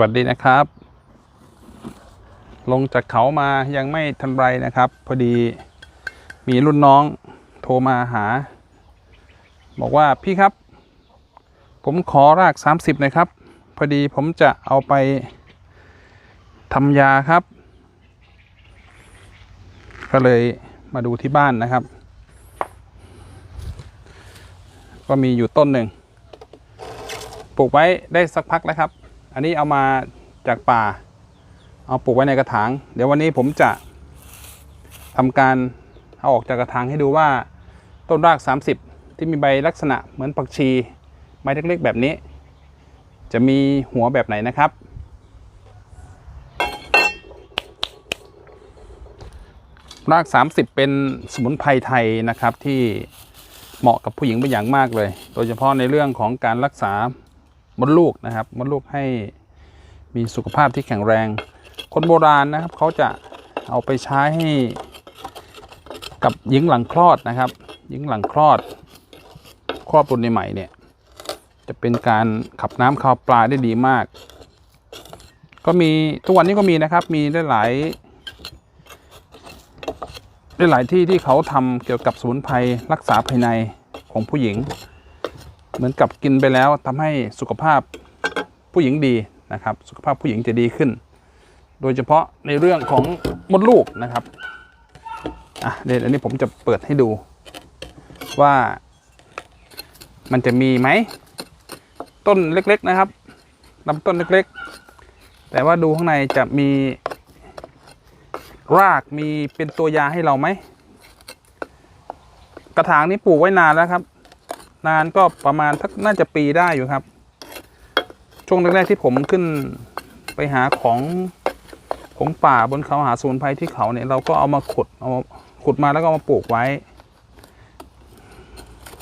วัสดีนะครับ ลงจากเขามายังไม่ทันไรนะครับ พอดีมีรุ่นน้องโทรมาหา บอกว่าพี่ครับ ผมขอราก 30หนะครับ พอดีผมจะเอาไปทำยาครับ ก็เลยมาดูที่บ้านนะครับ ก็มีอยู่ต้นหนึ่งปลูกไว้ได้สักพักแล้วครับ อันนี้เอามาจากป่า เอาปลูกไว้ในกระถาง เดี๋ยววันนี้ผมจะทำการเอาออกจากกระถางให้ดูว่าต้นราก 30 ที่มีใบลักษณะเหมือนผักชีใบเล็กๆแบบนี้ จะมีหัวแบบไหนนะครับ ราก 30 เป็นสมุนไพรไทยนะครับที่เหมาะกับผู้หญิงเป็นอย่างมากเลย โดยเฉพาะในเรื่องของการรักษา มดลูกนะครับมดลูกให้มีสุขภาพที่แข็งแรง คนโบราณนะครับเขาจะเอาไปใช้ให้กับหญิงหลังคลอดนะครับ หญิงหลังคลอดคลอดบุตรใหม่เนี่ยจะเป็นการขับน้ำคาวปลาได้ดีมาก ก็มีทุกวันนี้ก็มีนะครับมีได้หลายได้หลายที่ที่เขาทำเกี่ยวกับสมุนไพรรักษาภายในของผู้หญิง เหมือนกับกินไปแล้วทำให้สุขภาพผู้หญิงดีนะครับ สุขภาพผู้หญิงจะดีขึ้น โดยเฉพาะในเรื่องของมดลูกนะครับอะเดี๋ยวอันนี้ผมจะเปิดให้ดูว่ามันจะมีไหม ต้นเล็ก ๆนะครับลำต้นเล็กๆ แต่ว่าดูข้างในจะมีรากมีเป็นตัวยาให้เราไหม กระถางนี้ปลูกไว้นานแล้วครับ นานก็ประมาณทักน่าจะปีได้อยู่ครับ ช่วงแรกๆที่ผมขึ้นไปหาของของป่าบนเขาหาสมุนไพรที่เขาเนี่ยเราก็เอามาขุดเอาาขุดมาแล้วก็ามาปลูกไว้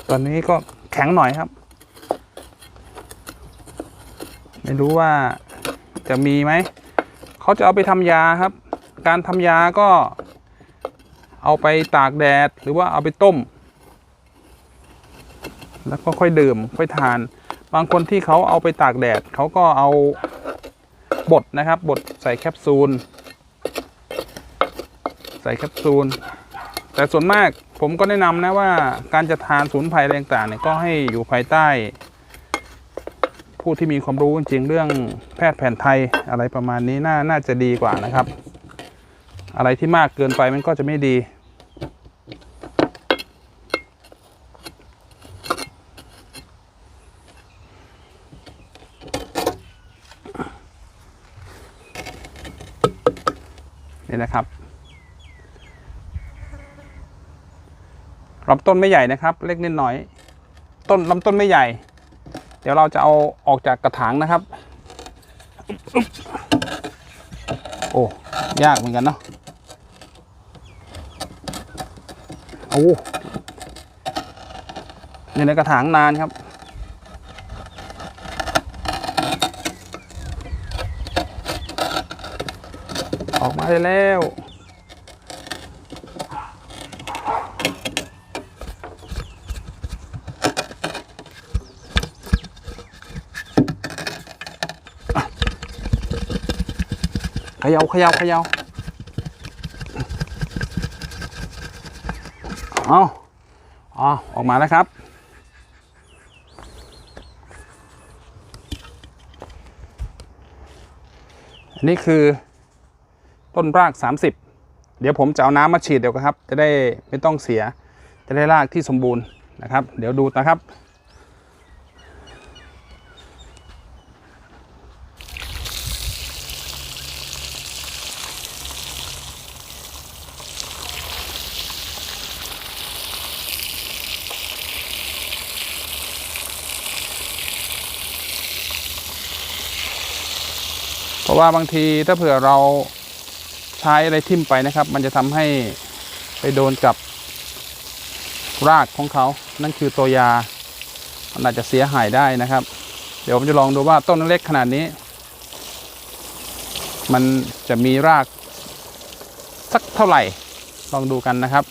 ตอนนี้ก็แข็งหน่อยครับ ไม่รู้ว่าจะมีไหมเขาจะเอาไปทำยาครับ การทำยาก็เอาไปตากแดดหรือว่าเอาไปต้ม แล้วก็ค่อยดื่มค่อยทาน บางคนที่เขาเอาไปตากแดดเขาก็เอาบดนะครับบดใส่แคปซูล ใส่แคปซูล แต่ส่วนมากผมก็แนะนำนะว่าการจะทานสมุนไพรอะไรต่างๆเนี่ยก็ให้อยู่ภายใต้ ผู้ที่มีความรู้จริงเรื่องแพทย์แผนไทยอะไรประมาณนี้น่าน่าจะดีกว่านะครับ อะไรที่มากเกินไปมันก็จะไม่ดี นี่นะครับ ลำต้นไม่ใหญ่นะครับ เล็กนิดหน่อย ต้นลำต้นไม่ใหญ่ เดี๋ยวเราจะเอาออกจากกระถางนะครับ โอ้ยากเหมือนกันเนาะโอ้อยู่ในกระถางนานครับ ออกมาได้แล้วเขยา่าเขยา่าเขยา่าเอาอ๋อออกมาแล้วครับอันนี้คือ ต้นราก 30 เดี๋ยวผมจะเอาน้ำมาฉีดเดี๋ยวครับ จะได้ไม่ต้องเสีย จะได้รากที่สมบูรณ์นะครับ เดี๋ยวดูนะครับเพราะว่าบางทีถ้าเผื่อเรา ใช้อะไรทิ่มไปนะครับ มันจะทำให้ไปโดนกับรากของเขา นั่นคือตัวยา มันอาจจะเสียหายได้นะครับ เดี๋ยวผมจะลองดูว่าต้นเล็กขนาดนี้ มันจะมีรากสักเท่าไหร่ ลองดูกันนะครับ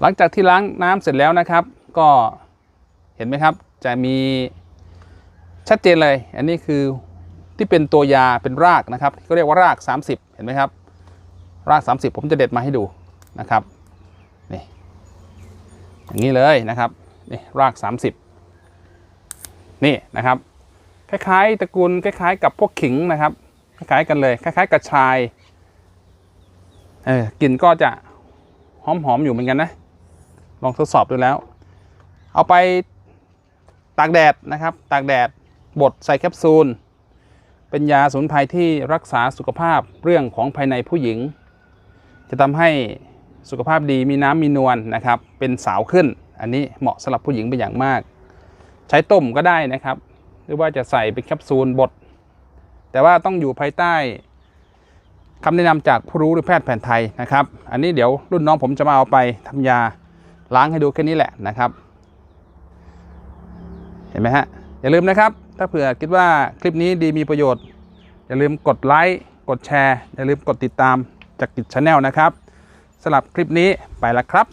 หลังจากที่ล้างน้ำเสร็จแล้วนะครับ ก็เห็นไหมครับจะมีชัดเจนเลย อันนี้คือที่เป็นตัวยาเป็นรากนะครับก็เรียกว่าราก 30 เห็นไหมครับ ราก 30 ผมจะเด็ดมาให้ดูนะครับนี่อย่างนี้เลยนะครับนี่ราก 30 นี่นะครับ คล้ายๆตระกูลคล้ายๆ กับพวกขิงนะครับ คล้ายๆกันเลย คล้ายๆกับชายเออกลิ่นก็จะหอมๆอยู่เหมือนกันนะ ลองทดสอบดูแล้ว เอาไปตากแดดนะครับ ตากแดดบดใส่แคปซูล เป็นยาสมุนไพรที่รักษาสุขภาพเรื่องของภายในผู้หญิง จะทำให้สุขภาพดีมีน้ำมีนวลนะครับ เป็นสาวขึ้น อันนี้เหมาะสำหรับผู้หญิงเป็นอย่างมาก ใช้ต้มก็ได้นะครับ หรือว่าจะใส่เป็นแคปซูลบด แต่ว่าต้องอยู่ภายใต้คำแนะนำจากผู้รู้หรือแพทย์แผนไทยนะครับ อันนี้เดี๋ยวรุ่นน้องผมจะมาเอาไปทำยาล้างให้ดูแค่นี้แหละนะครับ ห็นไหมฮะ อย่าลืมนะครับ ถ้าเผื่อคิดว่าคลิปนี้ดีมีประโยชน์ อย่าลืมกดไลค์กดแชร์ อย่าลืมกดติดตามจากกิจชาแนลนะครับสำหรับคลิปนี้ไปแล้วครับ